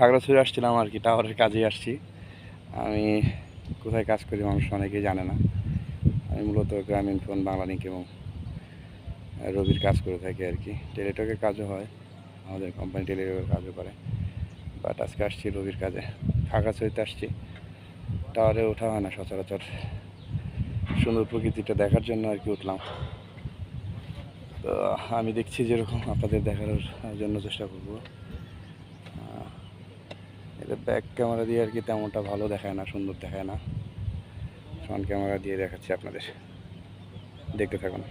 খাগড়াছড়ি আসছিলাম আর কি, টাওয়ারের কাজে আসছি। আমি কোথায় কাজ করি মানুষ অনেকেই জানে না। আমি মূলত গ্রামীণ ফোন বাংলালিঙ্ক এবং রবির কাজ করে থাকি আর কি। টেলিটকের কাজও হয়, আমাদের কোম্পানি টেলিটকের কাজও করে। বাট আজকে আসছি রবির কাজে। খাগড়াছড়িতে আসছি। টাওয়ারে ওঠা হয় না সচরাচর। সুন্দর প্রকৃতিটা দেখার জন্য আর কি উঠলাম। তো আমি দেখছি যেরকম আপনাদের দেখার জন্য চেষ্টা করব। এটা ব্যাক ক্যামেরা দিয়ে আর কি তেমনটা ভালো দেখায় না, সুন্দর দেখায় না। ফ্রন্ট ক্যামেরা দিয়ে দেখাচ্ছি আপনাদের। দেখতে থাকুন।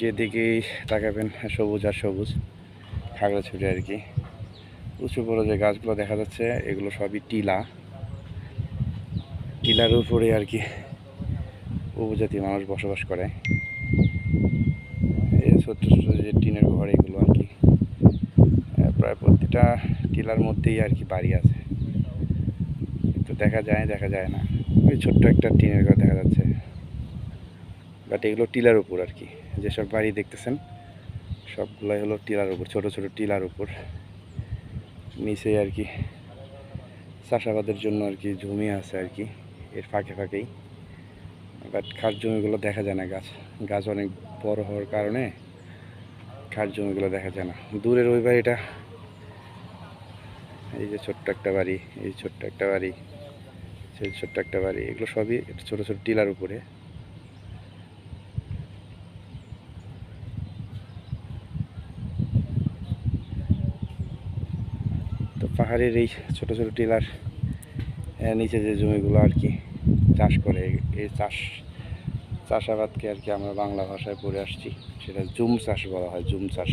যেদিকেই তাকাবেন, সবুজ আর সবুজ খাগড়াছড়ি আর কি। উঁচু বড় যে গাছগুলো দেখা যাচ্ছে, এগুলো সবই টিলা। টিলার উপরে আর কি উপজাতি মানুষ বসবাস করে। এই ছোট্ট ছোট্ট যে টিনের ঘর, এগুলো আর কি প্রায় প্রতিটা টিলার মধ্যেই আর কি বাড়ি আছে। তো দেখা যায় দেখা যায় না। ওই ছোট্ট একটা টিনের ঘর দেখা যাচ্ছে। বাট এগুলো টিলার উপর আর কি। যেসব বাড়ি দেখতেছেন, সবগুলাই হলো টিলার উপর, ছোট ছোট টিলার উপর। নিচে আর কি চাষাবাদের জন্য আর কি জমি আছে আর কি, এর ফাঁকে ফাঁকেই। বাট খাস জমিগুলো দেখা যায় না, গাছ গাছ অনেক বড় হওয়ার কারণে খাস জমিগুলো দেখা যায় না। দূরের ওই বাড়িটা, এই যে ছোট্ট একটা বাড়ি, এই ছোট্ট একটা বাড়ি, সেই ছোট্ট একটা বাড়ি, এগুলো সবই ছোট ছোট টিলার উপরে। তো পাহাড়ের এই ছোট ছোট টিলার নিচে যে জমিগুলো আর কি। চাষ করে, এই চাষ, চাষাবাদকে আর কি আমরা বাংলা ভাষায় পড়ে আসছি। সেটা জুম চাষ বলা হয়, জুম চাষ।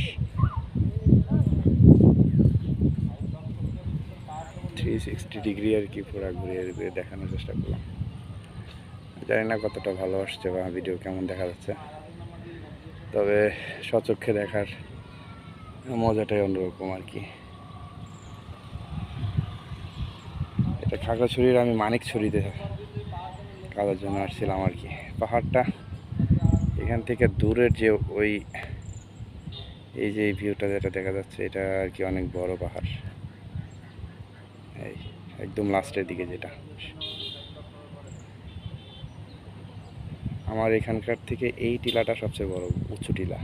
থ্রি সিক্সটি ডিগ্রি আর কি পুরো ঘুরিয়ে দেখানোর চেষ্টা করলাম। জানি না কতটা ভালো আসছে বা ভিডিও কেমন দেখা যাচ্ছে। তবে সচক্ষে দেখার মজাটাই অন্যরকম আর কি। এটা খাগড়াছড়ির আমি মানিকছড়িতে কাজের জন্য আসছিলাম আর কি। পাহাড়টা এখান থেকে দূরের যে ওই, এই যে ভিউটা যেটা দেখা যাচ্ছে, এটা আর কি অনেক বড় পাহাড়। এই একদম লাস্টের দিকে যেটা। আমার এখানকার থেকে এই টিলাটা সবচেয়ে বড়, উঁচু টিলা।